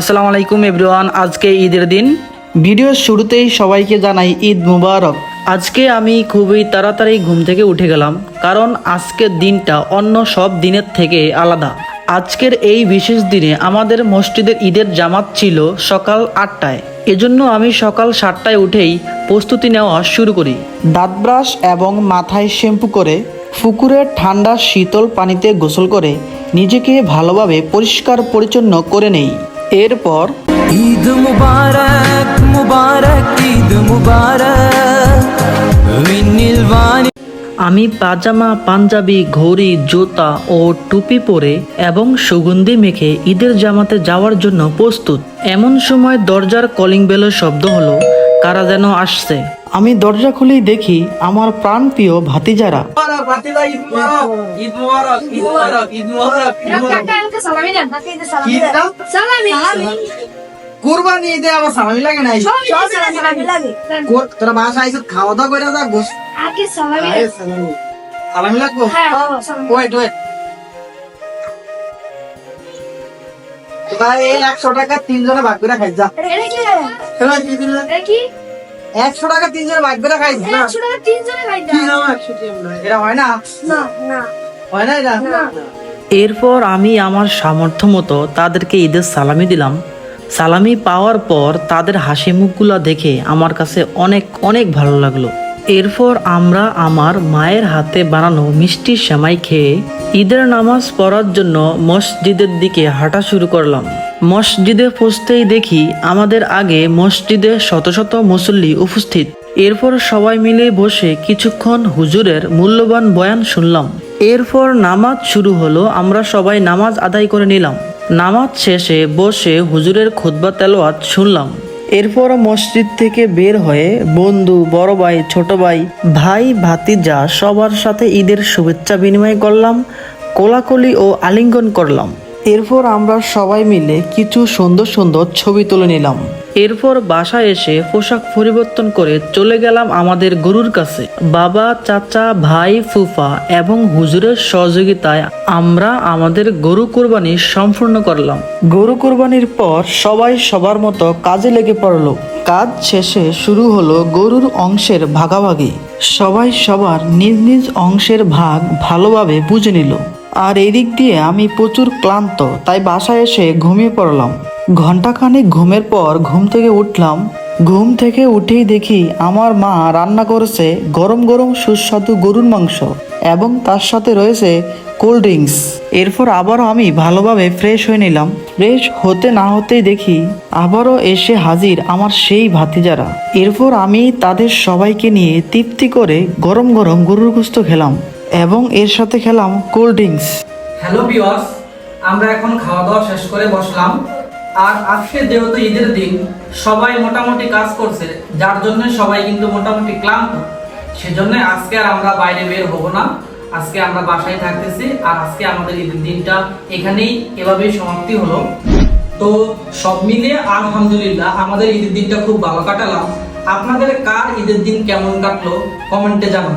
আসসালামু আলাইকুম এভরিওয়ান, আজকে ঈদের দিন। ভিডিওর শুরুতেই সবাইকে জানাই ঈদ মুবারক। আজকে আমি খুবই তাড়াতাড়ি ঘুম থেকে উঠে গেলাম, কারণ আজকের দিনটা অন্য সব দিনের থেকে আলাদা। আজকের এই বিশেষ দিনে আমাদের মসজিদের ঈদের জামাত ছিল সকাল আটটায়। এজন্য আমি সকাল সাতটায় উঠেই প্রস্তুতি নেওয়া শুরু করি। দাঁত ব্রাশ এবং মাথায় শ্যাম্পু করে পুকুরের ঠান্ডা শীতল পানিতে গোসল করে নিজেকে ভালোভাবে পরিষ্কার পরিচ্ছন্ন করে নেই। এরপর ঈদ মুবারক মুবারক ঈদ মুবারক। আমি পাজামা পাঞ্জাবি ঘড়ি জুতা ও টুপি পরে এবং সুগন্ধি মেখে ঈদের জামাতে যাওয়ার জন্য প্রস্তুত। এমন সময় দরজার কলিং বেলের শব্দ হলো কারা যেন আসছে? আমি দরজা খুলেই দেখি আমার ভাতিজারা। দেন দাও? সালামি কুরবানি ঈদে আমার সালামি লাগে নাই। সবাই সালামি লাগে। কোর- তোরা বাসা আইছত খাওয়া দাওয়া করে যা গোস আগে সালামি সালামি। সালামি লাগবো? হ্যাঁ ওয়েট ওয়েট। তোরা এই একশো টাকা তিনজনে ভাগ করে খাই যা কি? একশো টাকা তিনজনে ভাগ করে খাই না? একশো টাকা তিনজনে খাই কি নাম একশো এটা হয় না? না না। হয় না এটা? এরপর আমি আমার সামর্থ্য মতো তাদেরকে ঈদের সালামি দিলাম। সালামি পাওয়ার পর তাদের হাসি মুখগুলো দেখে আমার কাছে অনেক অনেক ভালো লাগল। এরপর আমরা আমার মায়ের হাতে বানানো মিষ্টি সেমাই খেয়ে ঈদের নামাজ পড়ার জন্য মসজিদের দিকে হাঁটা শুরু করলাম। মসজিদে পৌঁছতেই দেখি আমাদের আগে মসজিদে শত শত মুসল্লি উপস্থিত। এরপর সবাই মিলে বসে কিছুক্ষণ হুজুরের মূল্যবান বয়ান শুনলাম। এরপর নামাজ শুরু হলো, আমরা সবাই নামাজ আদায় করে নিলাম। নামাজ শেষে বসে হুজুরের খুতবা তেলাওয়াত শুনলাম। এরপর মসজিদ থেকে বের হয়ে বন্ধু, বড় ভাই, ছোট ভাই ভাই, ভাতিজা সবার সাথে ঈদের শুভেচ্ছা বিনিময় করলাম, কোলাকলি ও আলিঙ্গন করলাম। এরপর আমরা সবাই মিলে কিছু সুন্দর সুন্দর ছবি তুলে নিলাম। এরপর বাসায় এসে পোশাক পরিবর্তন করে চলে গেলাম আমাদের গরুর কাছে। বাবা চাচা ভাই ফুফা এবং হুজুরের সহযোগিতায় আমরা আমাদের গরু কোরবানি সম্পূর্ণ করলাম। গরু কোরবানির পর সবাই সবার মতো কাজে লেগে পড়ল। কাজ শেষে শুরু হলো গরুর অংশের ভাগাভাগি। সবাই সবার নিজ নিজ অংশের ভাগ ভালোভাবে বুঝে নিল। আর এই দিক দিয়ে আমি প্রচুর ক্লান্ত, তাই বাসায় এসে ঘুমিয়ে পড়লাম। ঘন্টাখানেক ঘুমের পর ঘুম থেকে উঠলাম। ঘুম থেকে উঠেই দেখি আমার মা রান্না করেছে গরম গরম সুস্বাদু গরুর মাংস এবং তার সাথে রয়েছে কোল্ড ড্রিঙ্কস। এরপর আবারও আমি ভালোভাবে ফ্রেশ হয়ে নিলাম। ফ্রেশ হতে না হতেই দেখি আবারও এসে হাজির আমার সেই ভাতিজারা। এরপর আমি তাদের সবাইকে নিয়ে তৃপ্তি করে গরম গরম গরুর গোস্ত খেলাম। এবং এর সাথে খেলাম কোল্ড ড্রিঙ্কস হ্যালো ভিউয়ার্স আমরা এখন খাওয়া দাওয়া শেষ করে বসলাম। আর আজকে যেহেতু ঈদের দিন, সবাই মোটামুটি কাজ করছে, যার জন্য সবাই কিন্তু মোটামুটি ক্লান্ত। সেজন্য আজকে আর আমরা বাইরে বের হব না। আজকে আমরা বাসায় থাকতেছি, আর আজকে আমাদের ঈদের দিনটা এখানেই এভাবেই সমাপ্তি হলো। তো সব মিলিয়ে আলহামদুলিল্লাহ, আমাদের ঈদের দিনটা খুব ভালো কাটালাম। আপনাদের কার ঈদের দিন কেমন কাটলো? কমেন্টে জানান।